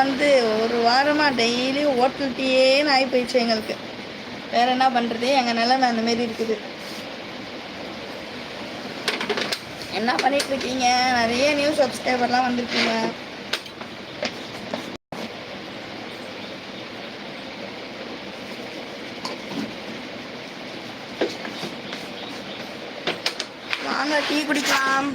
வந்து ஒரு வாரமாக டெய்லி ஹோட்டல் டீயேன்னு ஆகி போயிடுச்சு எங்களுக்கு. வேற என்ன பண்ணுறது எங்கள் நிலைமை அந்த மாரி இருக்குது. என்ன பண்ணிகிட்ருக்கீங்க நிறைய நியூ சப்ஸ்கிரைபர்லாம் வந்திருக்கீங்க. வாங்க டீ குடிக்கலாம்.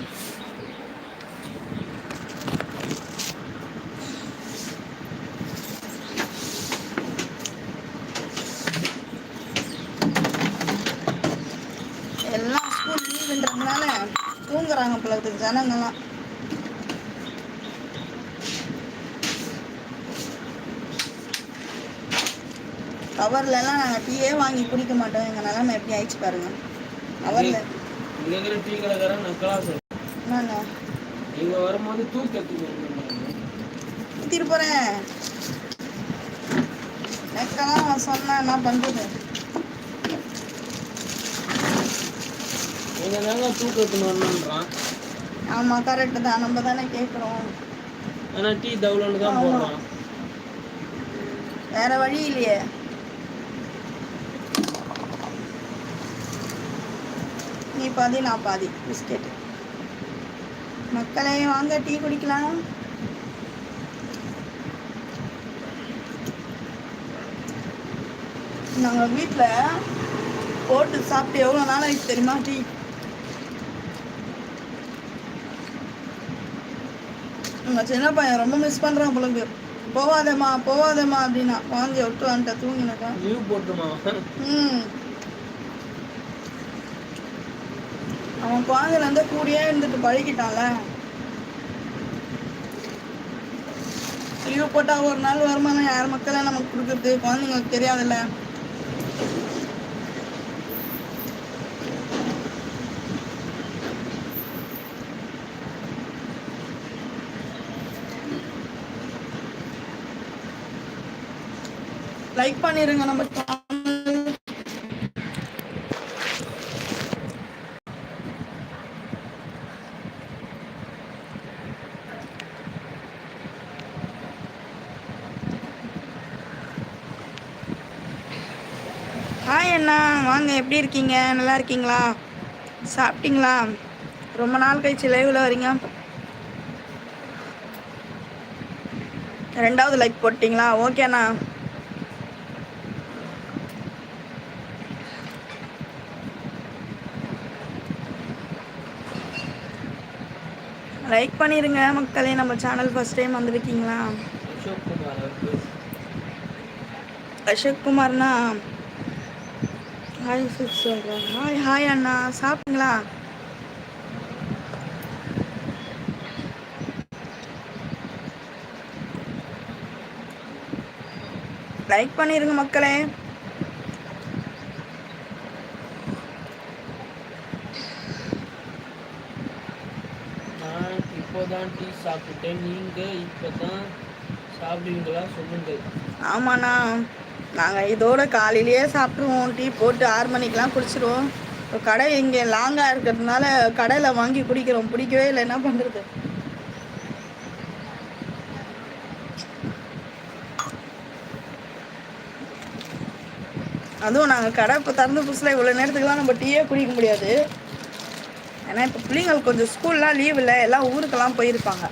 போல இருக்குது ஜனங்கள்லாம். கவர்ல எல்லாம் நாங்கள் டீயே வாங்கி குடிக்க மாட்டோம். எங்கள் நிலைமை எப்படி ஆயிடுச்சு பாருங்க. கவர்ல டீ கடைக்காரன் நக்கலா சார். என்னங்க? இங்க வரும்போது தூக்கத்துக்கு ஊத்திட்டு போறேன். நெக்கெல்லாம் சொன்னா என்ன பண்றது? இங்க தாங்க தூக்கத்துக்கு வரணுன்றான்? ஆமா கரெக்டு தான். நம்ம தானே கேட்குறோம் டீ தவுலன்னு தான் ஆமா. போடுறான். வேற வழி இல்லையே. நீ பாதி நான் பாதி. பிஸ்கெட் மக்களே வாங்க டீ குடிக்கலாம். நாங்கள் வீட்டில் போட்டு சாப்பிட்டு எவ்வளோ நாள் ஆயிடுச்சு தெரியுமா டீ? உங்கள் சின்ன பையன் ரொம்ப மிஸ் பண்ணுறான் போலக்கு போவாதேம்மா போவாதேம்மா அப்படின்னா குழந்தைய விட்டு வந்துட்ட தூங்கினக்கா லீவ் போட்டுமா? ம். அவன் குழந்தையில இருந்து கூடயே இருந்துட்டு பழகிட்டான்ல. லீவ் போட்டா ஒரு நாள் வருமானம் யார் மக்களே நமக்கு கொடுக்குறது? குழந்தைங்களுக்கு தெரியாதுல்ல. லைக் பண்ணிருங்க நம்ம ஹாய் அண்ணா வாங்க எப்படி இருக்கீங்க? நல்லா இருக்கீங்களா? சாப்பிட்டீங்களா? ரொம்ப நாள் கழிச்சு லைவில் வரீங்க. ரெண்டாவது லைக் போட்டிங்களா? ஓகே லைக் பண்ணிருங்க மக்களே நம்ம சேனல் ஃபர்ஸ்ட் டைம் வந்திருக்கீங்களா? அசோக் குமார் குமார்னா ஹாய் சொல்கிறேன் ஹாய் ஹாய் அண்ணா. சாப்பிட்டீங்களா? லைக் பண்ணிருங்க மக்களே நான் தான் டீ சாப்பிட்டேன். நீங்க இப்போதான் சாப்பிடுவீங்களா? சொல்லுங்கள். ஆமாண்ணா. நாங்கள் இதோட காலையிலேயே சாப்பிட்ருவோம் டீ போட்டு ஆறு மணிக்கெலாம் குடிச்சிருவோம். கடை இங்கே லாங்காக இருக்கிறதுனால கடையில் வாங்கி குடிக்கிறோம். பிடிக்கவே இல்லை. என்ன பண்ணுறது அதுவும் நாங்கள் கடை இப்போ திறந்து புதுசில் இவ்வளோ நேரத்துக்குலாம் நம்ம டீயே குடிக்க முடியாது. ஏன்னா இப்போ பிள்ளைங்களுக்கு கொஞ்சம் ஸ்கூல்லாம் லீவ் இல்லை எல்லாம் ஊருக்கெல்லாம் போயிருப்பாங்க.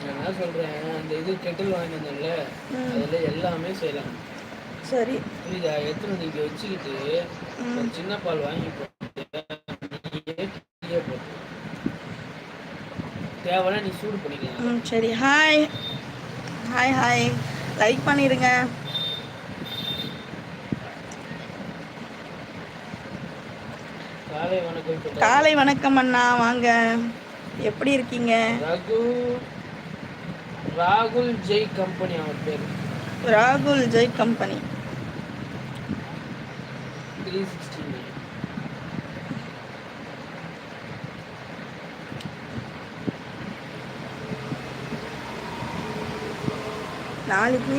நான் என்ன சொல்றேன் அந்த இது கெட்டில் வாங்கி வந்தேன்ல ம். அதுல எல்லாமே செய்யலாம். சரி. புரியுதா? எத்தனை நீங்க வச்சுக்கிட்டு. ஒரு சின்ன பால் வாங்கி போட்டு தேவைன்னா நீ சூடு பண்ணிக்கலாம். சரி. ஹாய் ஹாய் ஹாய் லைக் பண்ணிடுங்க. காலை வணக்கம் அண்ணா வாங்க. எப்படி இருக்கீங்க? ரகு ராகுல் ஜெய் கம்பெனி அவர் பேர். ராகுல் Jai company. Three sixty nine நாளைக்கு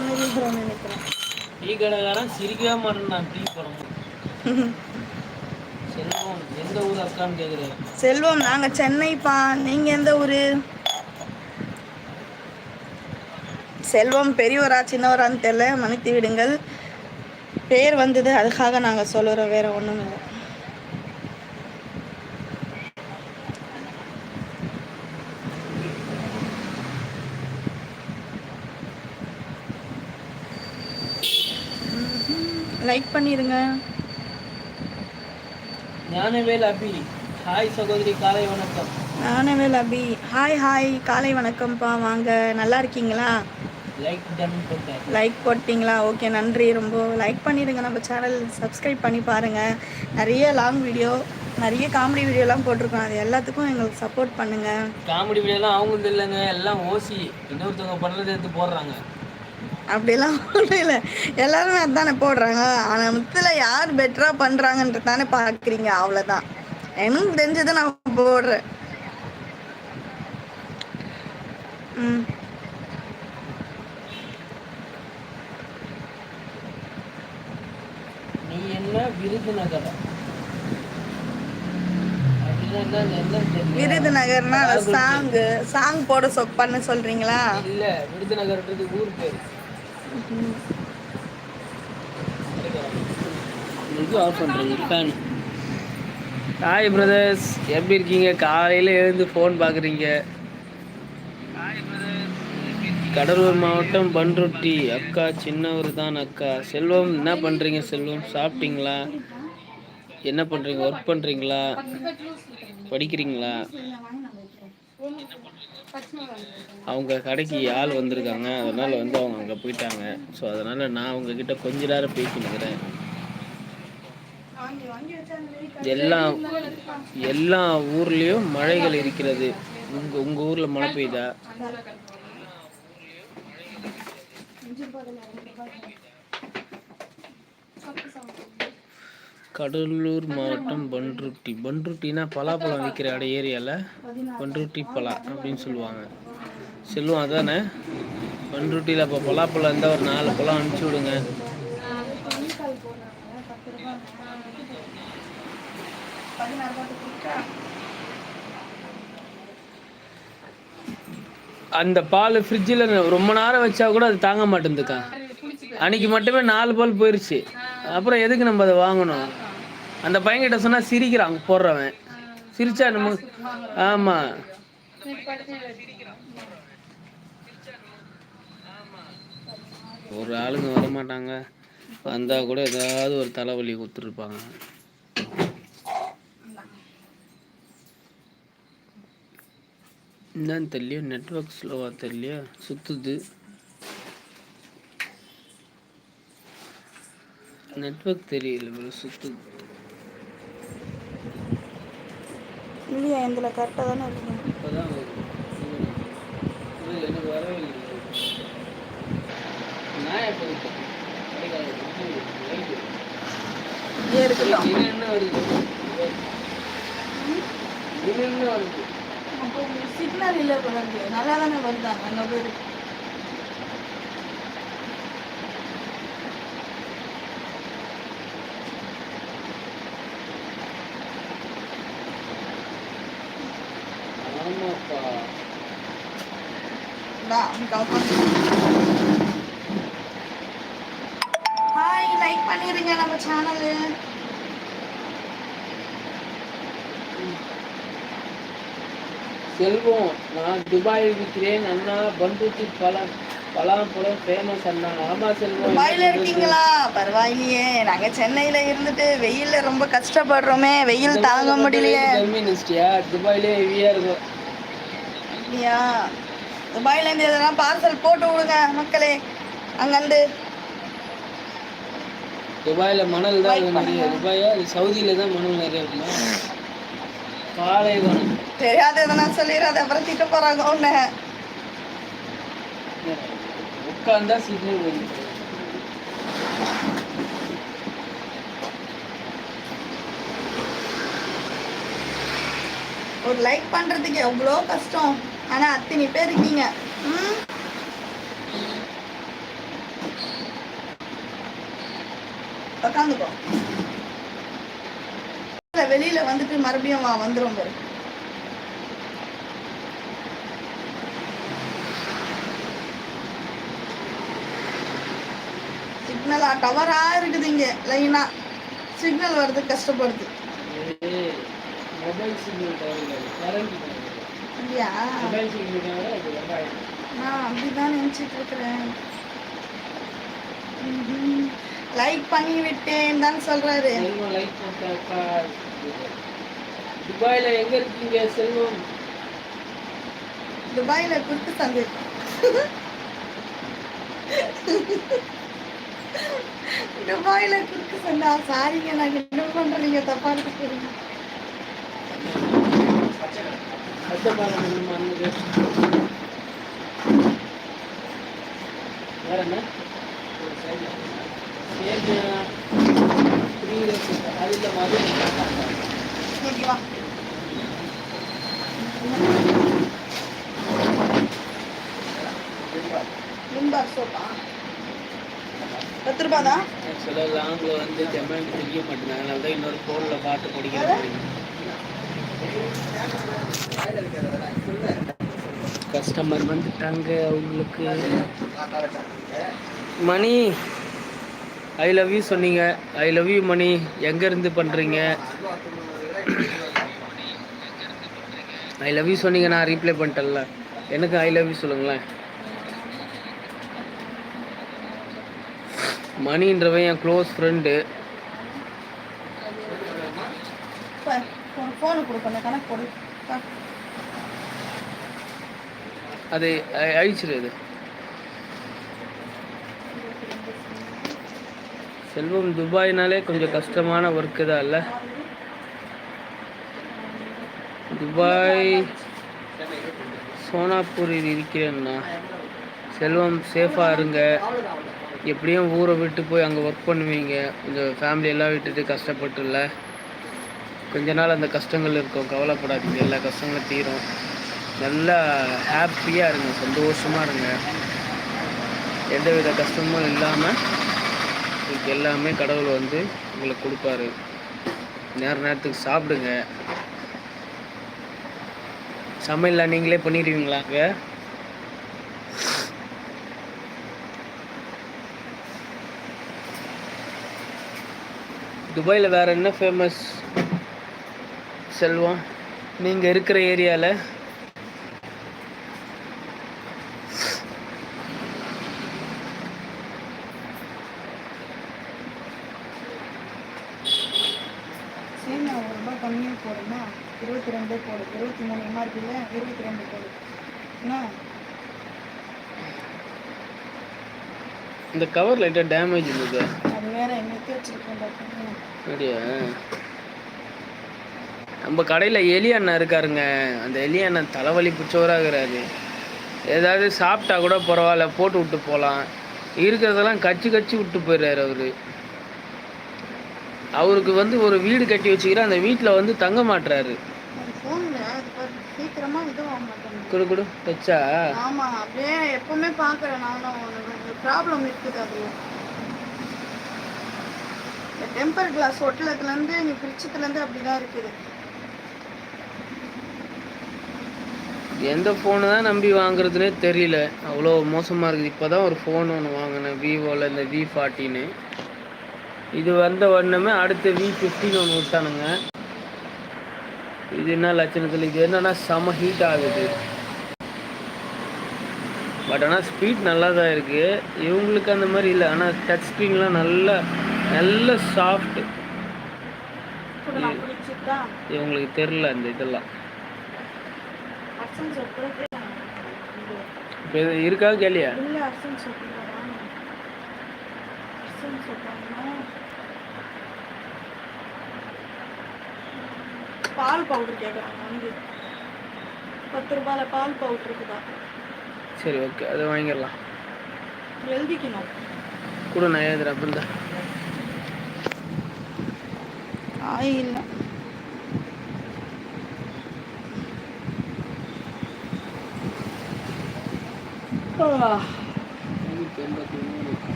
மாதிரி இருக்கிறோம்னு நினைக்கிறேன். டீ கடைக்காரன் சிரிக்கவே மாட்டேன் நான் டீ செல்வம் ஊர் அக்கான்னு கேட்குறேன் செல்வம் நாங்கள் சென்னைப்பா. நீங்கள் எந்த ஊர்? செல்வம் பெரியவரா சின்னவரான்னு தெரில மன்னித்து விடுங்கள். பேர் வந்தது அதுக்காக நாங்கள் சொல்லுறோம் வேற ஒன்றும் இல்லை. லைக் பண்ணிடுங்க ஞானவேல் அபி ஹாய் சகோதரி காலை வணக்கம். நானவேல் அபி ஹாய் ஹாய் காலை வணக்கம்ப்பா. வாங்க நல்லா இருக்கீங்களா? லைக் டன் போட்டேன் லைக் போட்டிங்களா? ஓகே நன்றி. ரொம்ப லைக் பண்ணிடுங்க நம்ம சேனல் சப்ஸ்கிரைப் பண்ணி பாருங்கள் நிறைய லாங் வீடியோ நிறைய காமெடி வீடியோலாம் போட்டிருக்கோம். அது எல்லாத்துக்கும் எங்களுக்கு சப்போர்ட் பண்ணுங்கள் காமெடி வீடியோலாம் அவங்க இல்லைங்க. எல்லாம் ஓசி இன்னொருத்தவங்க பண்ணுறது எடுத்து போடுறாங்க. அப்படிலாம் ஒன்றும் இல்லை. எல்லாருமே அதானே போடுறாங்க. ஆனால் மொத்தத்தில் யார் பெட்டராக பண்ணுறாங்கன்றது தானே பார்க்குறீங்க அவ்வளோதான் எனக்கு தெரிஞ்சதை நான் போடுறேன். ம். நீ என்ன விருதுநகரா. விருதுநகர்னா சாங்கு சாங் போட சொ பண்ண சொல்கிறீங்களா இல்ல விருதுநகர்ன்றது ஊர் பேர். இது ஆஃப் பண்ணுறது ஃபேன் ஹாய் பிரதர்ஸ் எப்படி இருக்கீங்க? காலையில் எழுந்து ஃபோன் பார்க்குறீங்க. கடலூர் மாவட்டம் பன்ருட்டி அக்கா சின்னவர் தான் அக்கா. செல்வம் என்ன பண்ணுறீங்க செல்வம்? சாப்பிட்டீங்களா? என்ன பண்ணுறீங்க ஒர்க் பண்ணுறீங்களா படிக்கிறீங்களா? அவங்க கடைக்கு ஆள் வந்திருக்காங்க. அதனால் வந்து அவங்க அங்கே போயிட்டாங்க. ஸோ அதனால் நான் அவங்கக்கிட்ட கொஞ்ச நேரம் பேசினுக்கிறேன் எல்லா எல்லா ஊர்லேயும் மழைகள் இருக்கிறது. உங்கள் உங்கள் ஊரில் மழை பெய்யுதா? கடலூர் மாவட்டம் பன்ருட்டி. பன்ருட்டினா பலாப்பழம் விற்கிற அட ஏரியாவில் பன்ருட்டி பலா அப்படின்னு சொல்லுவாங்க. செல்வம் அதானே? பன்ருட்டியில் இப்போ பலாப்பழம் இருந்தால் ஒரு நாலு பழம் அனுப்பிச்சி விடுங்க. அந்த பால் ஃப்ரிட்ஜில் ரொம்ப நேரம் வச்சா கூட அது தாங்க மாட்டேங்குதுக்கா அன்னைக்கு மட்டுமே நாலு பால் போயிருச்சு. அப்புறம் எதுக்கு நம்ம அதை வாங்கணும்? அந்த பையன்கிட்ட சொன்னால் சிரிக்கிறான் போடுறவன். சிரிச்சா நம்ம ஆமாம் ஒரு ஆளுங்க வர மாட்டாங்க வந்தால் கூட ஏதாவது ஒரு தலைவலி கொடுத்துருப்பாங்க. என்னன்னு தெரியலையோ நெட்ஒர்க் ஸ்லோவாக தெரியலையோ? சுற்றுது நெட்ஒர்க் தெரியல bro, சுத்துது இல்லையா இதில் கரெக்டாக தானே இருக்கு. இப்போதான் வருது இது எனக்கு வரவே இல்லை நான் எப்போ இது என்ன வருது? என்ன வருது? அப்போ சிக்னல் இல்லை நல்லா தானே வருதாங்க அங்கே போய் ஆமாப்பா ஹாய் லைக் பண்ணிடுங்க நம்ம சேனலு செல்வம். நான் துபாயில் இருக்கிறேன் அண்ணா. பண்ருட்டி பழம் பலாப்பழம் ஃபேமஸ் அண்ணா. ஆமா செல்வம் துபாயில் இருக்கீங்களா? பரவாயில்லையே. நாங்கள் சென்னையில் இருந்துட்டு வெயிலில் ரொம்ப கஷ்டப்படுறோமே. வெயில் தாங்க முடியலையே. கம்யூனிஸ்டியா துபாயிலே ஹெவியா இருக்கும். அப்படியா? துபாயிலேருந்து எதனா பார்சல் போட்டு விடுங்க மக்களே. அங்கேருந்து. துபாயில மணல் தான் துபாயா சவுதியில தான் மணல் நிறைய இருக்குமா? பாலைவனம் தெரியாத எதனா சொல்லிடாத அப்புறம் திட்ட போகிறாங்க ஒன்று உட்காந்தா சிக்னல் ஒரு லைக் பண்ணுறதுக்கு எவ்வளோ கஷ்டம். ஆனால் அத்தனை பேர் இருக்கீங்க. உட்காந்துக்கோ. வெளியில வந்துட்டு மறுபடியும் வா வந்துரும் பாரு. சிக்னலா டவரா இருக்குது இங்க லைனா சிக்னல் வருது கஷ்டப்படுது. வெங்காயம் நான் அப்படிதான் நினைச்சிட்டு இருக்கிறேன். லைக் பண்ணி விட்டேன் தான் சொல்றாரு. செல்வம் லைக் பண்ணிட்டாக்கா? துபாயில் எங்க இருக்கீங்க செல்வம்? துபாயில குறுக்கு சந்தை. துபாயில குறுக்கு சந்தா சாரிங்க நான் என்ன பண்றேன் நீங்க தப்பா எடுத்துக்கிறீங்க. வேற என்ன ஒரு சைடு சேமியா த்ரீ அது இல்லை மாதிரி ஓகேவா லிம்பார் சோப்பா பத்து ரூபா தான் ஆக்சுவலாக லாங்கில் வந்து ஜமான் தெரிய மாட்டேங்குது அதனால தான் இன்னொரு ஃபோனில் பாட்டு படிக்கிறது கஸ்டமர் வந்துட்டாங்க அவங்களுக்கு. மணி ஐ லவ் யூ சொன்னீங்க. I love you Mani. எங்கேருந்து பண்ணுறீங்க ஐ லவ் யூ சொன்னீங்க நான் ரீப்ளை பண்ணிட்டேன்ல. எனக்கு ஐ லவ் யூ சொல்லுங்களேன். மணின்றவன் என் க்ளோஸ் ஃப்ரெண்டு. அது அழிச்சிரு அது செல்வம் துபாய்னாலே கொஞ்சம் கஷ்டமான ஒர்க்கு தான் இல்லை? துபாய் சோனாப்பூரில் இருக்கிறேன்னா செல்வம் சேஃபாக இருங்க. எப்படியும் ஊரை விட்டு போய் அங்கே ஒர்க் பண்ணுவீங்க. கொஞ்சம் ஃபேமிலியெல்லாம் எல்லாம் விட்டுட்டு கஷ்டப்பட்டுல கொஞ்ச நாள் அந்த கஷ்டங்கள் இருக்கும். கவலைப்படாதீங்க. எல்லா கஷ்டங்களும் தீரும். நல்லா ஹாப்பியாக இருங்க. சந்தோஷமாக இருங்க. எந்த வித கஷ்டமும் இல்லாமல் உங்களுக்கு எல்லாமே கடவுள் வந்து உங்களுக்கு கொடுப்பாரு. நேர நேரத்துக்கு சாப்பிடுங்க. சமையல்லாம் நீங்களே பண்ணிடுவீங்களாங்க துபாயில் வேறு என்ன ஃபேமஸ் செல்வம்? நீங்கள் இருக்கிற ஏரியாவில் கம்மியாக போடுமா? இருபத்தி ரெண்டு போடு. இருபத்தி மூணு எம்ஆர்பி இல்லை இருபத்தி ரெண்டு போடு. என்ன? இந்த கவர் லைட்டாக டேமேஜ் இருந்தது. அது வேற எங்கேயும் வச்சிருக்கேன். அப்படியா? நம்ம கடையில் எலி அண்ணன் இருக்காருங்க. அந்த எலி அண்ணன் தலைவலி பிடிச்சவராகிறாரு. ஏதாவது சாப்பிட்டா கூட பரவாயில்ல போட்டு விட்டு போகலாம் இருக்கிறதெல்லாம் கச்சி கச்சி விட்டு போயிடுறாரு அவரு. அவருக்கு வந்து ஒரு வீடு கட்டி வச்சுக்கிற அந்த வீட்டில் வந்து தங்க மாட்டுறாரு குடு குடு அப்படியே எப்பவுமே பார்க்குறேன் நானும். ப்ராப்ளம் இருக்குது அது. இந்த டெம்பர் கிளாஸ் ஒட்டலத்துலேருந்து நீ பிரிச்சத்துலேருந்து அப்படி தான் இருக்குது. எந்த ஃபோனு தான் நம்பி வாங்குறதுனே தெரியல. அவ்வளோ மோசமாக இருக்குது. இப்போ தான் ஒரு ஃபோன் ஒன்று வாங்கினேன் விவோவில் இந்த வி ஃபார்ட்டின்னு இது வந்த உடனே அடுத்து வி ஃபிஃப்டின் ஒன்று விட்டானுங்க. இது என்ன லட்சணத்தில்? இது என்னன்னா செம ஹீட் ஆகுது. பட் ஆனால் ஸ்பீட் நல்லா தான் இருக்குது இவங்களுக்கு அந்த மாதிரி இல்லை. ஆனால் டச் ஸ்க்ரீன்லாம் நல்ல நல்ல சாஃப்ட் இவங்களுக்கு தெரில அந்த இதெல்லாம். இப்போ இருக்கா கேளியா? பால் பவுடர் கேட்குறாங்க வந்து பத்து ரூபாயில பால் பவுடர் இருக்குதா? சரி ஓகே அதை வாங்கிடலாம். எழுதிக்கணும். கூட நான் எழுதுறேன் அப்படின்டா ஆயில்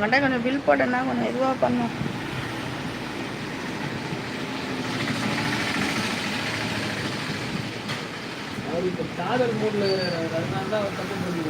அவங்ககிட்ட கொஞ்சம் பில் போட்டேன்னா கொஞ்சம் இதுவாக பண்ணும். அவர் இப்போ காதல் மூடில் அதனால தான் அவர் தப்பு பண்ணி